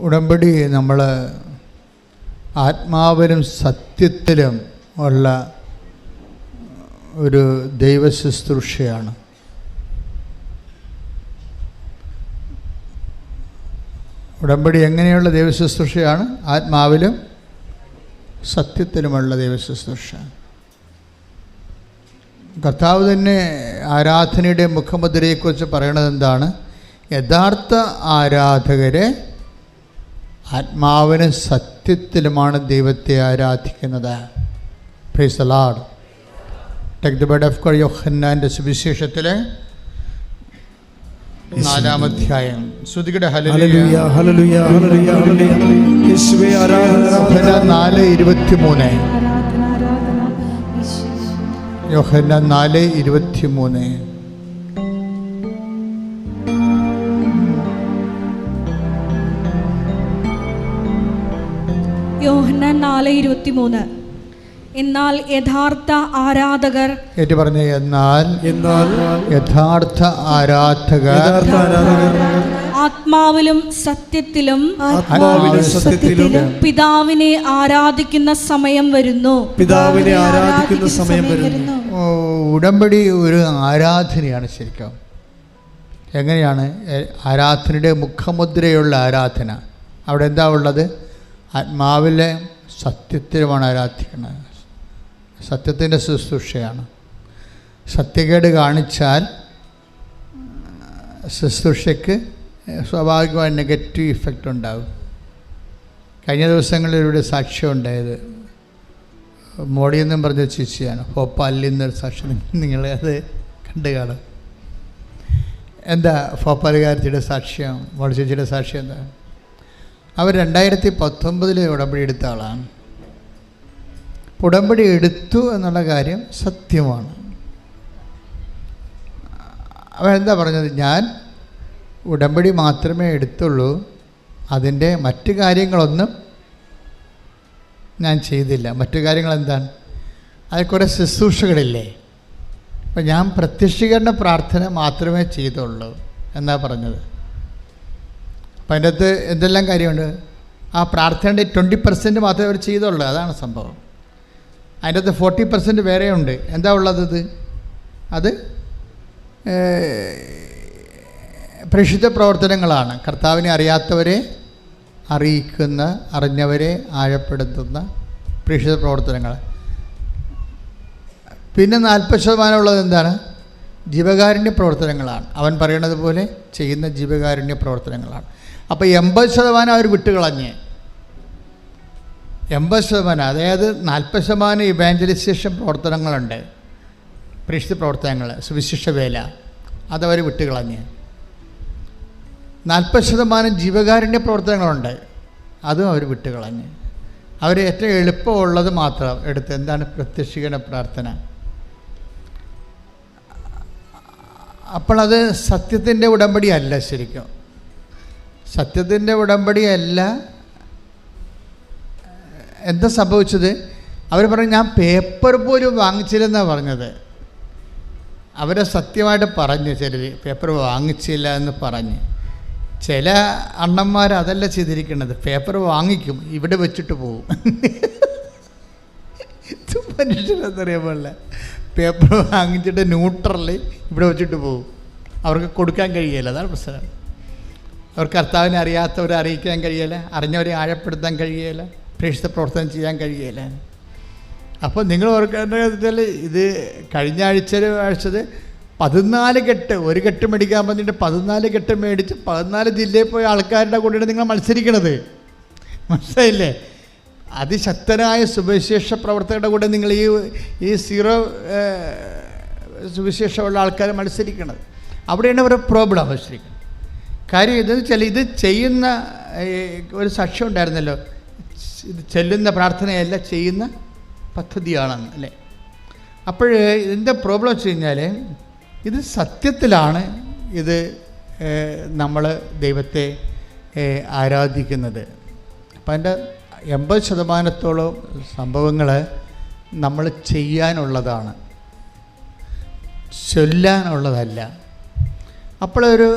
ഉടമ്പടി നമ്മൾ ആത്മാവിലും സത്യത്തിലും ഉള്ള ഒരു ദൈവ ശുശ്രൂഷയാണ്. ഉടമ്പടി എങ്ങനെയുള്ള ദൈവ ശുശ്രൂഷയാണ്? ആത്മാവിലും സത്യത്തിലുമുള്ള ദൈവ ശുശ്രൂഷ കർത്താവ് തന്നെ ആരാധനയുടെ മുഖമുദ്രയെക്കുറിച്ച് പറയണത് എന്താണ് യഥാർത്ഥ ആരാധകരെ ആത്മാവിനും സത്യത്തിലുമാണ് ദൈവത്തെ ആരാധിക്കുന്നത്. Praise the Lord take the word of യോഹന്നാന്റെ സുവിശേഷത്തിലെ നാലാമധ്യായം ശ്രുതികയുടെ ഹല്ലേലൂയ. ഹല്ലേലൂയ ഹല്ലേലൂയ ഹല്ലേലൂയ യേശുവേ ആരാധന യോഹന്ന നാല് ഇരുപത്തി മൂന്ന് യോഹന്ന നാല് ഇരുപത്തി മൂന്ന് യോഹന്നാൻ നാല് ഇരുപത്തിമൂന്ന്. എന്നാൽ യഥാർത്ഥ ആരാധകർ ഏറ്റു പറഞ്ഞ എന്നാൽ എന്നാൽ യഥാർത്ഥ ആരാധകർ ആത്മാവിലും സത്യത്തിലും ആത്മാവിലും സത്യത്തിലും പിതാവിനെ ആരാധിക്കുന്ന സമയം വരുന്നു. പിതാവിനെ ആരാധിക്കുന്ന സമയം വരുന്നു. ഓ, ഉടമ്പടി ഒരു ആരാധനയാണ് ശരിക്കും. എങ്ങനെയാണ്? ആരാധനയുടെ മുഖമുദ്രയുള്ള ആരാധന. അവിടെ എന്താ ഉള്ളത്? ആത്മാവിലെ സത്യത്തിലുമാണ് ആരാധിക്കുന്നത്. സത്യത്തിന്റെ ശുശ്രൂഷയാണ്. സത്യകേട് കാണിച്ചാൽ ശുശ്രൂഷയ്ക്ക് സ്വാഭാവികമായ നെഗറ്റീവ് ഇഫക്റ്റ് ഉണ്ടാകും. കഴിഞ്ഞ ദിവസങ്ങളിൽ ഇവിടെ സാക്ഷ്യം ഉണ്ടായത് മോഡി എന്നും പറഞ്ഞ ചേച്ചിയാണ് ഭോപ്പാലിൽ നിന്നൊരു സാക്ഷ്യം നിങ്ങളെ അത് കണ്ടു കാണും. എന്താ ഭോപ്പാലുകാരത്തിയുടെ സാക്ഷ്യം മോഡി ചേച്ചിയുടെ സാക്ഷ്യം എന്താ? അവർ രണ്ടായിരത്തി പത്തൊമ്പതിൽ ഉടമ്പടി എടുത്ത ആളാണ്. ഉടമ്പടി എടുത്തു എന്നുള്ള കാര്യം സത്യമാണ്. അവരെന്താ പറഞ്ഞത്? ഞാൻ ഉടമ്പടി മാത്രമേ എടുത്തുള്ളൂ. അതിന്റെ മറ്റു കാര്യങ്ങളൊന്നും ഞാൻ ചെയ്തില്ല. മറ്റു കാര്യങ്ങൾ എന്താണ് അതിൽ കുറേ ശുശ്രൂഷകളില്ലേ? അപ്പം ഞാൻ പ്രത്യക്ഷീകരണ പ്രാർത്ഥന മാത്രമേ ചെയ്തുള്ളൂ. എന്നാ പറഞ്ഞത്? അപ്പം അതിന്റെ അകത്ത് എന്തെല്ലാം കാര്യമുണ്ട്? ആ പ്രാർത്ഥനയുടെ ട്വന്റി പെർസെന്റ് മാത്രമേ അവർ ചെയ്തുള്ളൂ. അതാണ് സംഭവം. അതിന്റെ അകത്ത് ഫോർട്ടി പെർസെന്റ് വേറെ ഉണ്ട്. എന്താ ഉള്ളത് അത്? പ്രേക്ഷിത പ്രവർത്തനങ്ങളാണ്. കർത്താവിനെ അറിയാത്തവരെ അറിയിക്കുന്ന അറിഞ്ഞവരെ ആഴപ്പെടുത്തുന്ന പ്രക്ഷിത പ്രവർത്തനങ്ങൾ. പിന്നെ നാൽപ്പത് ശതമാനം ഉള്ളത് എന്താണ്? ജീവകാരുണ്യ പ്രവർത്തനങ്ങളാണ്. അവൻ പറയണത് പോലെ ചെയ്യുന്ന ജീവകാരുണ്യ പ്രവർത്തനങ്ങളാണ്. അപ്പോൾ എൺപത് ശതമാനം അവർ വിട്ടുകളഞ്ഞ്. എൺപത് ശതമാനം അതായത് നാൽപ്പത് ശതമാനം ഇവാഞ്ചലൈസേഷൻ പ്രവർത്തനങ്ങളുണ്ട്. പ്രേക്ഷിത പ്രവർത്തനങ്ങൾ സുവിശിഷ്ട വേല അതവർ വിട്ടുകളഞ്ഞ്. നാൽപ്പത് ശതമാനം ജീവകാരുണ്യ പ്രവർത്തനങ്ങളുണ്ട് അതും അവർ വിട്ടുകളഞ്ഞ്. അവർ ഏറ്റവും എളുപ്പമുള്ളത് മാത്രം എടുത്ത് എന്താണ് പ്രത്യക്ഷീകരണ പ്രാർത്ഥന. അപ്പോൾ അത് സത്യത്തിന്റെ ഉടമ്പടിയല്ല ശരിക്കും. സത്യത്തിന്റെ ഉടമ്പടിയല്ല എന്താ സംഭവിച്ചത്? അവർ പറഞ്ഞു ഞാൻ പേപ്പർ പോലും വാങ്ങിച്ചില്ലെന്നാണ് പറഞ്ഞത്. അവരെ സത്യമായിട്ട് പറഞ്ഞു ചിലർ പേപ്പർ വാങ്ങിച്ചില്ല എന്ന് പറഞ്ഞ്. ചില അണ്ണന്മാർ അതല്ല ചെയ്തിരിക്കുന്നത് പേപ്പർ വാങ്ങിക്കും ഇവിടെ വെച്ചിട്ട് പോകും പാടില്ല. പേപ്പർ വാങ്ങിച്ചിട്ട് ന്യൂട്രലി ഇവിടെ വെച്ചിട്ട് പോകും അവർക്ക് കൊടുക്കാൻ കഴിയില്ല. അതാണ് പ്രശ്നം. അവർ കർത്താവിനെ അറിയാത്തവരെ അറിയിക്കാൻ കഴിയില്ല? അറിഞ്ഞവരെ ആഴപ്പെടുത്താൻ കഴിയില്ല? പ്രേക്ഷിത പ്രവർത്തനം ചെയ്യാൻ കഴിയില്ല? അപ്പോൾ നിങ്ങൾ ഓർക്കേണ്ടത് ഇത് കഴിഞ്ഞ ആഴ്ച ആഴ്ചത് പതിനാല് കെട്ട് ഒരു കെട്ട് മേടിക്കാൻ പറഞ്ഞിട്ട് പതിനാല് കെട്ട് മേടിച്ച് പതിനാല് ജില്ലയിൽ പോയി ആൾക്കാരുടെ കൂടെയാണ് നിങ്ങൾ മത്സരിക്കണത്. മനസ്സിലായില്ലേ? അതിശക്തനായ സുവിശേഷ പ്രവർത്തകരുടെ കൂടെ നിങ്ങൾ ഈ ഈ സീറോ സുവിശേഷമുള്ള ആൾക്കാർ മത്സരിക്കണത്. അവിടെയാണ് അവരുടെ പ്രോബ്ലം മത്സരിക്കുന്നത് കാര്യം ഇതെന്ന് വെച്ചാൽ ഇത് ചെയ്യുന്ന ഒരു സാക്ഷ്യം ഉണ്ടായിരുന്നല്ലോ. ഇത് ചെല്ലുന്ന പ്രാർത്ഥനയല്ല ചെയ്യുന്ന പദ്ധതിയാണെന്ന് അല്ലേ? അപ്പോൾ ഇതിന്റെ പ്രോബ്ലം വെച്ച് കഴിഞ്ഞാൽ ഇത് സത്യത്തിലാണ് ഇത് നമ്മൾ ദൈവത്തെ ആരാധിക്കുന്നത്. അപ്പം അതിന്റെ എൺപത് ശതമാനത്തോളം സംഭവങ്ങൾ നമ്മൾ ചെയ്യാനുള്ളതാണ്. ചൊല്ലാനുള്ളതല്ല. അപ്പോഴൊരു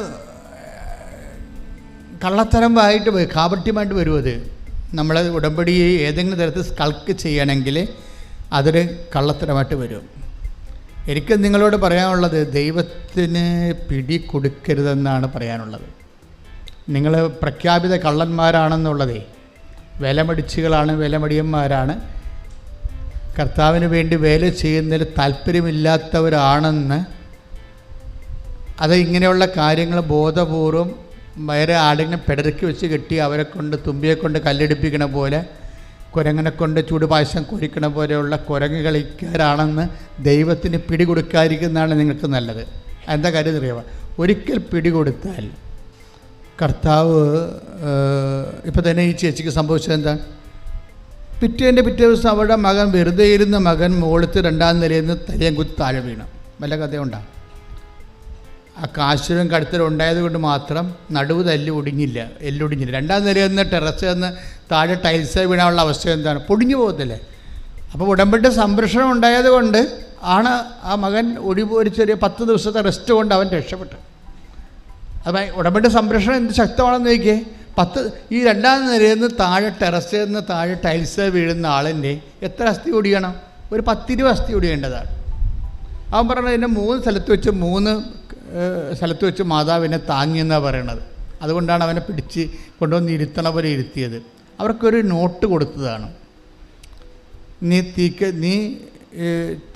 കള്ളത്തരമായിട്ട് കാപട്യമായിട്ട് വരും അത്. നമ്മൾ ഉടമ്പടി ഏതെങ്കിലും തരത്തിൽ സ്കൾക്ക് ചെയ്യണമെങ്കിൽ അതൊരു കള്ളത്തരമായിട്ട് വരും. എനിക്ക് നിങ്ങളോട് പറയാനുള്ളത് ദൈവത്തിന് പിടി കൊടുക്കരുതെന്നാണ് പറയാനുള്ളത്. നിങ്ങൾ പ്രഖ്യാപിത കള്ളന്മാരാണെന്നുള്ളതേ വിലമടിച്ചുകളാണ് വിലമടിയന്മാരാണ്. കർത്താവിന് വേണ്ടി വേല ചെയ്യുന്നതിൽ താല്പര്യമില്ലാത്തവരാണെന്ന് അത് ഇങ്ങനെയുള്ള കാര്യങ്ങൾ ബോധപൂർവം വേറെ ആടിനെ പിടരക്കി വെച്ച് കെട്ടി അവരെ കൊണ്ട് തുമ്പിയെ കൊണ്ട് കല്ലെടുപ്പിക്കണ പോലെ കുരങ്ങനെ കൊണ്ട് ചൂടുപായസം കുരിക്കണ പോലെയുള്ള കുരങ്ങ് കളിക്കാരാണെന്ന് ദൈവത്തിന് പിടികൊടുക്കാതിരിക്കുന്നതാണ് നിങ്ങൾക്ക് നല്ലത്. എന്താ കാര്യം അറിയാമോ? ഒരിക്കൽ പിടികൊടുത്താൽ കർത്താവ് ഇപ്പം തന്നെ ഈ ചേച്ചിക്ക് സംഭവിച്ചത് എന്താ? പിറ്റേന്റെ പിറ്റേ ദിവസം അവരുടെ മകൻ വെറുതെ ഇരുന്ന മകൻ മുകളിലത്തെ രണ്ടാം നിലയിൽ നിന്ന് തലയും കുത്തി താഴെ വീണു. വല്ല കഥയുണ്ടാകും ആ കാശുരം കടുത്തലും ഉണ്ടായത് കൊണ്ട് മാത്രം നടുവ് തല്ല് ഒടിഞ്ഞില്ല എല്ലൊടിഞ്ഞില്ല രണ്ടാം നിലയിൽ നിന്ന് ടെറസ് നിന്ന് താഴെ ടൈൽസ് വീണാനുള്ള അവസ്ഥ എന്താണ്? പൊടിഞ്ഞു പോകത്തില്ലേ. അപ്പോൾ ഉടമ്പടി സംരക്ഷണം ഉണ്ടായത് കൊണ്ട് ആണ് ആ മകൻ ഒടി ഒരു ചെറിയ പത്ത് ദിവസത്തെ റെസ്റ്റ് കൊണ്ട് അവൻ രക്ഷപ്പെട്ടു അപ്പം ഉടമ്പടി സംരക്ഷണം എന്ത് ശക്തമാണെന്ന് ചോദിക്കേ പത്ത് ഈ രണ്ടാം നിലയിൽ നിന്ന് താഴെ ടെറസ് നിന്ന് താഴെ ടൈൽസ് വീഴുന്ന ആളിന്റെ എത്ര അസ്ഥി ഒടിയണം? ഒരു പത്തിരുപത് അസ്ഥി ഒടിയേണ്ടതാണ്. അവൻ പറഞ്ഞത് എന്നെ മൂന്ന് സ്ഥലത്ത് വെച്ച് മൂന്ന് സ്ഥലത്ത് വെച്ച് മാതാവിനെ താങ്ങിയെന്നാണ് പറയണത്. അതുകൊണ്ടാണ് അവനെ പിടിച്ച് കൊണ്ടുവന്ന് ഇരുത്തണ പോലെ ഇരുത്തിയത്. അവർക്കൊരു നോട്ട് കൊടുത്തതാണ്. നീ തീക്ക നീ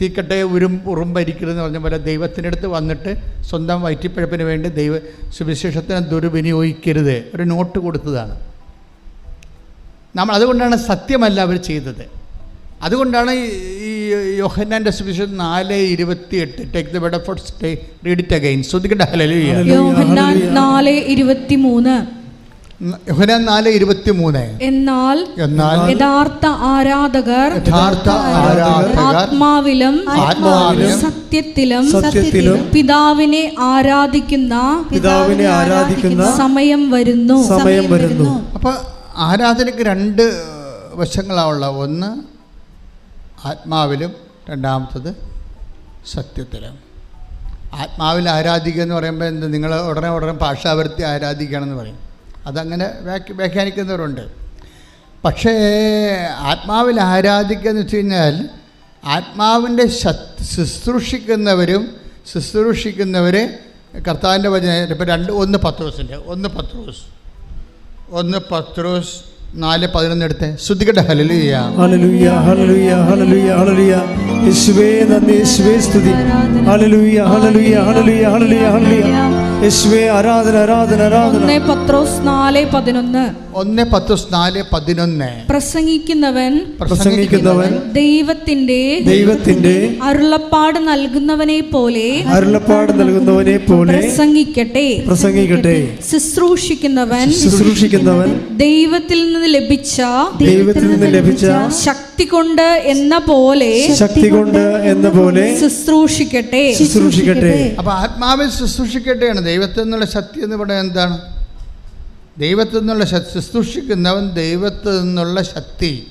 തീക്കട്ടെ ഉരും ഉറുമ്പരിക്കരുതെന്ന് പറഞ്ഞ പോലെ ദൈവത്തിന്റെ അടുത്ത് വന്നിട്ട് സ്വന്തം വയറ്റിപ്പഴപ്പിന് വേണ്ടി ദൈവ സുവിശേഷത്തിന് ദുർവിനിയോഗിക്കരുത് ഒരു നോട്ട് കൊടുത്തതാണ്. നമ്മൾ അതുകൊണ്ടാണ് സത്യമല്ല അവർ ചെയ്തത്. അതുകൊണ്ടാണ് ഈ- ഈ യോഹന്നാന്റെ സുവിശേഷം നാല് ഇരുപത്തി എട്ട് take the word of stay read it again ശ്രദ്ധിക്കട്ടെ ഹല്ലേലൂയ യോഹന്നാൻ നാല് ഇരുപത്തിമൂന്ന്. യോഹന്നാൻ നാല് ഇരുപത്തി മൂന്ന് എന്നാൽ എന്നാൽ യഥാർത്ഥ ആരാധകർ യഥാർത്ഥ ആരാധകർ ആത്മാവിലും ആത്മാവിലും സത്യത്തിലും സത്യത്തിലും പിതാവിനെ ആരാധിക്കുന്ന പിതാവിനെ ആരാധിക്കുന്ന സമയം വരുന്നു. സമയം വരുന്നു. അപ്പോൾ ആരാധനയ്ക്ക് രണ്ട് വശങ്ങളാണുള്ള ഒന്ന് ആത്മാവിലും രണ്ടാമത്തത് സത്യത്തിലും ആത്മാവിൽ ആരാധിക്കുക എന്ന് പറയുമ്പോൾ എന്ത്? നിങ്ങൾ ഉടനെ ഉടനെ ഭാഷാവൃത്തി ആരാധിക്കുകയാണെന്ന് പറയും. അതങ്ങനെ വ്യാഖ്യ വ്യാഖ്യാനിക്കുന്നവരുണ്ട്. പക്ഷേ ആത്മാവിൽ ആരാധിക്കുക എന്ന് വെച്ച് കഴിഞ്ഞാൽ ആത്മാവിന്റെ ശുശ്രൂഷിക്കുന്നവരും ശുശ്രൂഷിക്കുന്നവർ കർത്താവിന്റെ വചന ഇപ്പം രണ്ട് ഒന്ന് പത്രോസിന്റെ ഒന്ന് പത്രോസ് ഒന്ന് പത്രോസ് നാല് പതിനൊന്ന് എടുത്ത്. ശ്രദ്ധിക്കട്ടെ ഹലലുയ ഹല്ലേലൂയ ഹല്ലേലൂയ ഹല്ലേലൂയ ഹല്ലേലൂയ. യേശുവേ നന്ദി യേശുവേ സ്തുതി. ഹല്ലേലൂയ ഹല്ലേലൂയ ഹല്ലേലൂയ ഹല്ലേലൂയ ഹലലുയ യേശുവേ ആരാധന ആരാധന ആരാധന. ഒന്നേ പത്രോസ് നാല് പതിനൊന്ന്. ഒന്നേ പത്രോസ് നാല് പതിനൊന്ന്. പ്രസംഗിക്കുന്നവൻ പ്രസംഗിക്കുന്നവൻ ദൈവത്തിന്റെ ദൈവത്തിന്റെ അരുളപ്പാട് നൽകുന്നവനെ പോലെ അരുളപ്പാട് നൽകുന്നവനെ പോലെ പ്രസംഗിക്കട്ടെ. പ്രസംഗിക്കട്ടെ. ശുശ്രൂഷിക്കുന്നവൻ ശുശ്രൂഷിക്കുന്നവൻ ദൈവത്തിൽ നിന്ന് ലഭിച്ച ദൈവത്തിൽ നിന്ന് ലഭിച്ച ശക്തി കൊണ്ട് എന്ന പോലെ ശക്തി കൊണ്ട് എന്ന പോലെ ശുശ്രൂഷിക്കട്ടെ. ശുശ്രൂഷിക്കട്ടെ. അപ്പൊ ആത്മാവിൽ ശുശ്രൂഷിക്കട്ടെയാണ് ദൈവത്തിൽ നിന്നുള്ള ശക്തി എന്ന് പറയുന്നത് എന്താണ്? ദൈവത്തിൽ നിന്നുള്ള ശുശ്രൂഷിക്കുന്നവൻ ദൈവത്തിൽ നിന്നുള്ള ശക്തി.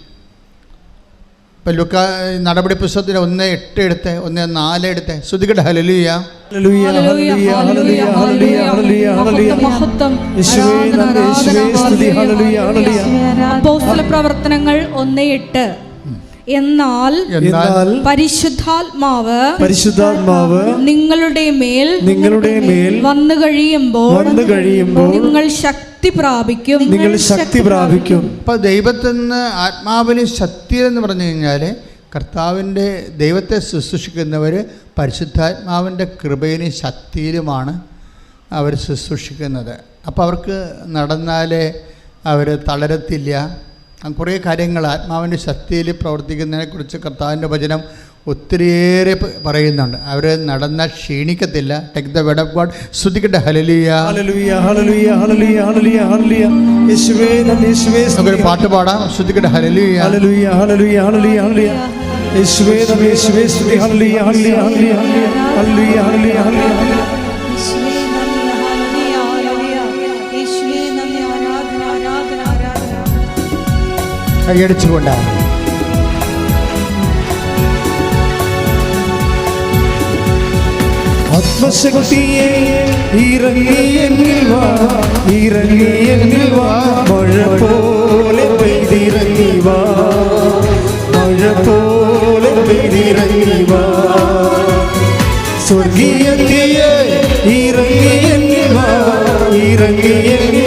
ഇപ്പം ലുക്ക നടപടി പുസ്തകത്തിന് ഒന്ന് എട്ട് എടുത്ത് ഒന്ന് നാല് എടുത്ത്. ശ്രുതികട ഹലലിയ പ്രവർത്തനങ്ങൾ ഒന്ന് എട്ട്. എന്നാൽ എന്നാൽ പരിശുദ്ധാത്മാവ് പരിശുദ്ധാത്മാവ് നിങ്ങളുടെ മേൽ നിങ്ങളുടെ മേൽ വന്നു കഴിയുമ്പോൾ വന്നു കഴിയുമ്പോൾ നിങ്ങൾ ശക്തി പ്രാപിക്കും. നിങ്ങൾ ശക്തി പ്രാപിക്കും. ദൈവത്തിൽ നിന്ന് ആത്മാവിന് ശക്തി എന്ന് പറഞ്ഞു കഴിഞ്ഞാൽ കർത്താവിന്റെ ദൈവത്തെ ശുശ്രൂഷിക്കുന്നവർ പരിശുദ്ധാത്മാവിന്റെ കൃപയിലും ശക്തിയിലുമാണ് അവർ ശുശ്രൂഷിക്കുന്നത്. അപ്പോൾ അവർക്ക് നടന്നാലേ അവർ തളരത്തില്ല. കുറേ കാര്യങ്ങൾ ആത്മാവിന്റെ ശക്തിയിൽ പ്രവർത്തിക്കുന്നതിനെക്കുറിച്ച് കർത്താവിന്റെ വചനം ഒത്തിരിയേറെ പറയുന്നുണ്ട്. അവർ നടന്ന ക്ഷീണിക്കത്തില്ല. Take the word of God ശ്രുതിക്കട്ടെ ഹലലിയ പാട്ട് പാടാം. ശ്രുതിക്കട്ടെ ഹലലിയ യേശുവേ യേശുവേ സ്തുതി. ഹല്ലിയ ഹല്ലിയ ഹല്ലിയ ഹല്ലിയ ഹല്ലേലൂയ. കൈയടിച്ചുകൊണ്ടാണ് ആത്മശക്തിയെ ഇറങ്ങി എന്നിൽ വാ ഇറങ്ങി എന്നിൽ വാ മഴ പോലെ പെയ്തിറങ്ങി വാ മഴ പോലെ പെയ്തിറങ്ങി വാ സ്വർഗീയത്തിയെ ഇറങ്ങി എന്നിൽ വാ ഇറങ്ങി എന്നിൽ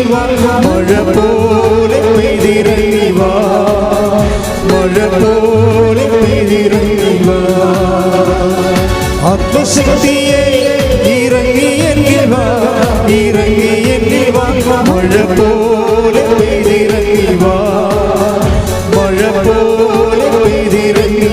சக்தியே இறங்கி எண்ணில் வா இறங்கி எண்ணில் வா. போல பெய்திறங்கி வா போல பெய்திறங்கி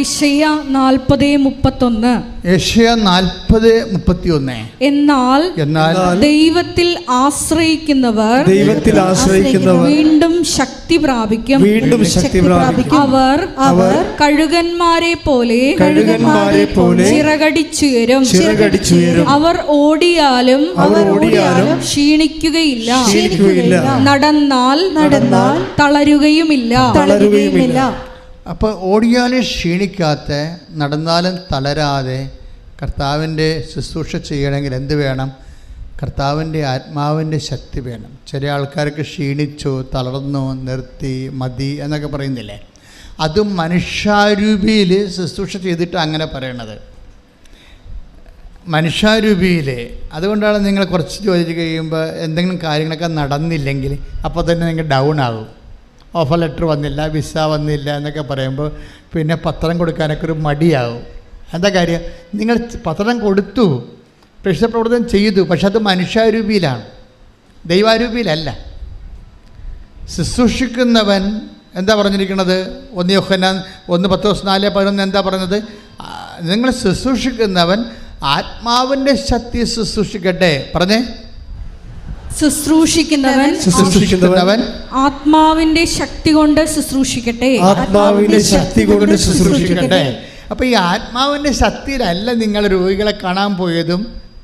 ഏഷ്യ നാൽപ്പത് മുപ്പത്തൊന്ന്. ഏഷ്യ നാൽപ്പത് മുപ്പത്തി ഒന്ന് എന്നാൽ എന്നാൽ ദൈവത്തിൽ ആശ്രയിക്കുന്നവർ ദൈവത്തിൽ ആശ്രയിക്കുന്നവർ വീണ്ടും ശക്തി പ്രാപിക്കും. വീണ്ടും ശക്തി പ്രാപിക്കും. അവർ അവർ കഴുകന്മാരെ പോലെ കഴുകന്മാരെ പോലെ ചിറകടിച്ചുയരും. ചിറകടിച്ചുയരും. അവർ ഓടിയാലും അവർ ഓടിയാലും ക്ഷീണിക്കുകയില്ല. ക്ഷീണിക്കുകയില്ല. നടന്നാൽ നടന്നാൽ തളരുകയുമില്ല. തളരുകയുമില്ല. അപ്പോൾ ഓടിയാലും ക്ഷീണിക്കാത്ത നടന്നാലും തളരാതെ കർത്താവിന്റെ ശുശ്രൂഷ ചെയ്യണമെങ്കിൽ എന്ത് വേണം? കർത്താവിന്റെ ആത്മാവിന്റെ ശക്തി വേണം. ചില ആൾക്കാർക്ക് ക്ഷീണിച്ചു തളർന്നു നിർത്തി മതി എന്നൊക്കെ പറയുന്നില്ലേ? അതും മനുഷ്യാരൂപിയിൽ ശുശ്രൂഷ ചെയ്തിട്ട് അങ്ങനെ പറയണത്. മനുഷ്യാരൂപിയിൽ അതുകൊണ്ടാണ് നിങ്ങൾ കുറച്ച് ചോദിച്ച് കഴിയുമ്പോൾ എന്തെങ്കിലും കാര്യങ്ങളൊക്കെ നടന്നില്ലെങ്കിൽ അപ്പോൾ തന്നെ നിങ്ങൾ ഡൗൺ ആകും. ഓഫർ ലെറ്റർ വന്നില്ല വിസ വന്നില്ല എന്നൊക്കെ പറയുമ്പോൾ പിന്നെ പത്രം കൊടുക്കാനൊക്കെ ഒരു മടിയാകും എന്താ കാര്യം? നിങ്ങൾ പത്രം കൊടുത്തു പ്രേക്ഷിത പ്രവർത്തനം ചെയ്തു പക്ഷെ അത് മനുഷ്യാരൂപിയിലാണ്. ദൈവാരൂപിയിലല്ല. ശുശ്രൂഷിക്കുന്നവൻ എന്താ പറഞ്ഞിരിക്കുന്നത്? ഒന്ന് യൊഹന്നാൻ ഒന്ന് പത്ത് ദിവസം നാല് പതിനൊന്ന് എന്താ പറഞ്ഞത് നിങ്ങൾ ശുശ്രൂഷിക്കുന്നവൻ ആത്മാവിന്റെ ശക്തി ശുശ്രൂഷിക്കട്ടെ. പറഞ്ഞേ. ശുശ്രൂഷിക്കുന്നവൻ ശുശ്രൂഷിക്കുന്നവൻ ആത്മാവിന്റെ ശക്തി കൊണ്ട് ശുശ്രൂഷിക്കട്ടെ. ആത്മാവിന്റെ ശക്തി കൊണ്ട് ശുശ്രൂഷിക്കട്ടെ. അപ്പോൾ ഈ ആത്മാവിന്റെ ശക്തിയിലല്ല നിങ്ങൾ രോഗികളെ കാണാൻ പോയതും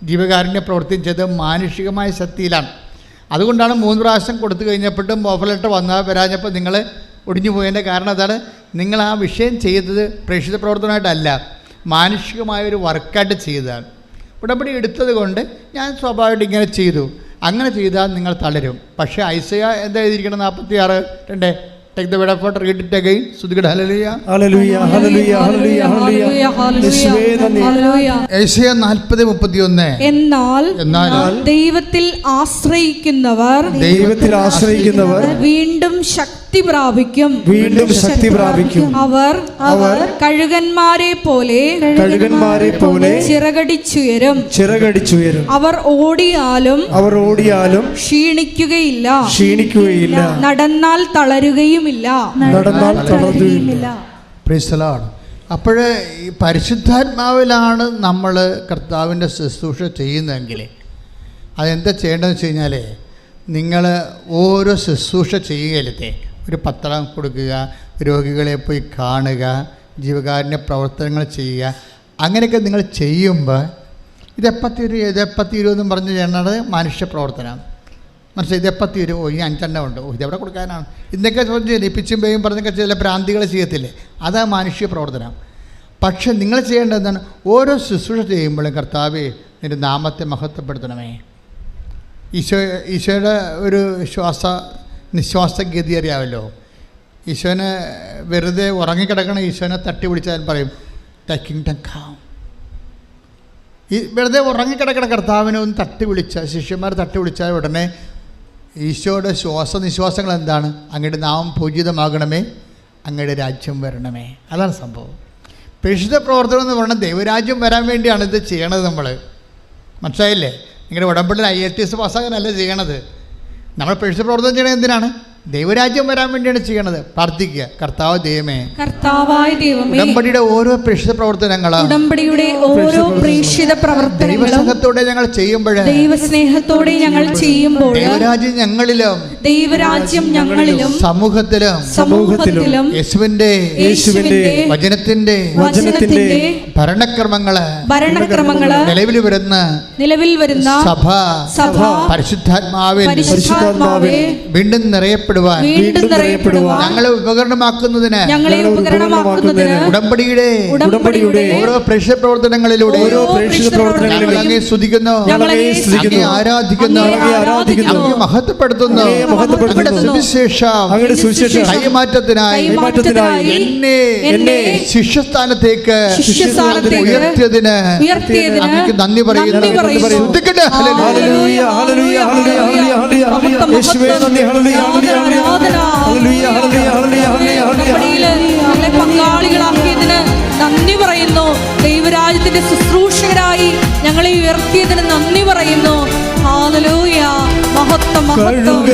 ജീവകാരുണ്യ പ്രവർത്തിയും ചെയ്തതും മാനുഷികമായ ശക്തിയിലാണ്. അതുകൊണ്ടാണ് മൂന്ന് പ്രാവശ്യം കൊടുത്തു കഴിഞ്ഞപ്പോഴും ഓഫർ ലെറ്റർ വന്നാൽ വരാഞ്ഞപ്പോൾ നിങ്ങൾ ഒടിഞ്ഞു പോയതിന്റെ കാരണം അതാണ്. നിങ്ങൾ ആ വിഷയം ചെയ്തത് പ്രേക്ഷിത പ്രവർത്തനമായിട്ടല്ല മാനുഷികമായ ഒരു വർക്കായിട്ട് ചെയ്തതാണ്. ഉടമ്പടി എടുത്തത് കൊണ്ട് ഞാൻ സ്വാഭാവികമായിട്ട് ഇങ്ങനെ ചെയ്തു. അങ്ങനെ ചെയ്താൽ നിങ്ങൾ തളരും. പക്ഷേ ഐസയ എന്താ എഴുതിയിരിക്കണം നാൽപ്പത്തി ആറ് രണ്ട്. Take the word of God, read it again. Sudhikad, hallelujah. Hallelujah, hallelujah, hallelujah, hallelujah, hallelujah. നാൽപ്പത് എന്നാൽ എന്നാൽ ദൈവത്തിൽ ആശ്രയിക്കുന്നവർ ദൈവത്തിൽ ആശ്രയിക്കുന്നവർ വീണ്ടും ശക്തി പ്രാപിക്കും വീണ്ടും ശക്തി പ്രാപിക്കും അവർ അവർ കഴുകന്മാരെ പോലെ കഴുകന്മാരെ പോലെ ചിറകടിച്ചുയരും. ചിറകടിച്ചുയരും. അവർ ഓടിയാലും അവർ ഓടിയാലും ക്ഷീണിക്കുകയില്ല. ക്ഷീണിക്കുകയില്ല. നടന്നാൽ തളരുകയുമില്ല. നടന്നാൽ തളരുകയുമില്ല. പ്രിസലാണ് അപ്പോൾ ഈ പരിശുദ്ധാത്മാവിലാണ് നമ്മൾ കർത്താവിന്റെ ശുശ്രൂഷ ചെയ്യുന്നതെങ്കിൽ അതെന്താ ചെയ്യേണ്ടതെന്ന് വെച്ച് കഴിഞ്ഞാൽ നിങ്ങൾ ഓരോ ശുശ്രൂഷ ചെയ്യുകയിലത്തെ ഒരു പത്രം കൊടുക്കുക രോഗികളെ പോയി കാണുക ജീവകാരുണ്യ പ്രവർത്തനങ്ങൾ ചെയ്യുക. അങ്ങനെയൊക്കെ നിങ്ങൾ ചെയ്യുമ്പോൾ ഇതെപ്പം തീരും ഇതെപ്പം തീരുമെന്നും പറഞ്ഞ് ചെയ്യണത് മനുഷ്യ പ്രവർത്തനം മനസ്സിലായി? ഇതെപ്പം തീരും ഓ ഈ അഞ്ചെണ്ണം ഉണ്ട്. ഓ ഇതെവിടെ കൊടുക്കാനാണ്. ഇന്നൊക്കെ ചോദിച്ചില്ലേ പിച്ചും പേയും പറഞ്ഞൊക്കെ ചില ഭ്രാന്തികൾ ചെയ്യത്തില്ലേ? അതാ മനുഷ്യ പ്രവർത്തനം പക്ഷെ നിങ്ങൾ ചെയ്യേണ്ടത് എന്താണ്? ഓരോ ശുശ്രൂഷ ചെയ്യുമ്പോഴും കർത്താവെ നിന്റെ നാമത്തെ മഹത്വപ്പെടുത്തണമേ. ഈശോ ഈശോയുടെ ഒരു ശ്വാസ നിശ്വാസഗതി അറിയാമല്ലോ ഈശോനെ വെറുതെ ഉറങ്ങിക്കിടക്കണ ഈശോനെ തട്ടി പിടിച്ചാൽ പറയും ടക്കിങ് ടക്കാം ഈ വെറുതെ ഉറങ്ങിക്കിടക്കണ കർത്താവിനെ ഒന്ന് തട്ടി വിളിച്ച ശിഷ്യന്മാർ തട്ടി വിളിച്ചാൽ ഉടനെ ഈശോയുടെ ശ്വാസനിശ്വാസങ്ങൾ എന്താണ്? അങ്ങയുടെ നാമം പൂജിതമാകണമേ അങ്ങയുടെ രാജ്യം വരണമേ. അതാണ് സംഭവം. പ്രേക്ഷിത പ്രവർത്തനം എന്ന് പറഞ്ഞാൽ ദൈവരാജ്യം വരാൻ വേണ്ടിയാണ് ഇത് ചെയ്യണത് നമ്മൾ മനസ്സിലായില്ലേ? നിങ്ങളുടെ ഉടമ്പടിയിൽ ഐ എൽ ടി എസ് പാസ്സാകാനല്ല ചെയ്യണത്. നമ്മൾ പ്രേക്ഷിത പ്രവർത്തനം ചെയ്യണത് എന്തിനാണ്? ദൈവരാജ്യം വരാൻ വേണ്ടിയാണ് ചെയ്യണത്. പ്രാർത്ഥിക്കുക. കർത്താവ് ദൈവമേ കർത്താവായ ദൈവമേ ഉടമ്പടിയുടെ ഓരോ പ്രേക്ഷിത പ്രവർത്തനങ്ങളും ഉടമ്പടിയുടെ ഓരോ പ്രേക്ഷിത പ്രവർത്തനങ്ങളും ദൈവസ്നേഹത്തോടെ ഞങ്ങൾ ചെയ്യുമ്പോൾ ദൈവസ്നേഹത്തോടെ ഞങ്ങൾ ചെയ്യുമ്പോൾ ദൈവരാജ്യം ഞങ്ങളിലും ദൈവരാജ്യം ഞങ്ങളിലും സമൂഹത്തിലും സമൂഹത്തിലും യേശുവിന്റെ യേശുവിന്റെ വചനത്തിന്റെ വചനത്തിന്റെ ഭരണക്രമങ്ങൾ ഭരണക്രമങ്ങൾ നിലവിൽ വരുന്ന നിലവിൽ വരുന്ന സഭ സഭ പരിശുദ്ധാത്മാവിൽ പരിശുദ്ധാത്മാവേ വീണ്ടും നിറയപ്പെടും നിറയപ്പെടുവാൻ വീണ്ടും നിറയപ്പെടുവാൻ ഞങ്ങളെ ഉപകരണമാക്കുന്നതിന് ഞങ്ങളെ ഉപകരണമാക്കുന്നതിന് ഉടമ്പടിയുടെ ഉടമ്പടിയുടെ ഓരോ പ്രേക്ഷ പ്രവർത്തനങ്ങളിലൂടെ ഓരോ പ്രേക്ഷക പ്രവർത്തനങ്ങളിലൂടെ അങ്ങേ സ്തുതിക്കുന്നു അങ്ങേ. ആരാധിക്കുന്നു ആരാധിക്കുന്നു. മഹത്വപ്പെടുത്തുന്നു മഹത്വപ്പെടുത്തുന്നു. സുവിശേഷം അങ്ങയുടെ സുവിശേഷം കൈമാറ്റത്തിനായി കൈമാറ്റത്തിനായി എന്നെ എന്നെ ശിഷ്യസ്ഥാനത്തേക്ക് ശിഷ്യസ്ഥാനത്തേക്ക് ഉയർത്തിയതിന് ഉയർത്തിയതിന് അങ്ങേക്ക് നന്ദി പറയുന്നു നന്ദി പറയുന്നു. ഹല്ലേലൂയ, ഹല്ലേലൂയ, ഹല്ലേലൂയ, ഞങ്ങളെ പങ്കാളികളാക്കിയതിന് നന്ദി പറയുന്നു. ദൈവരാജ്യത്തിന്റെ ശുശ്രൂഷകരായി ഞങ്ങളെ ഉയർത്തിയതിന് നന്ദി പറയുന്നു. മഹത്വം മഹത്വം.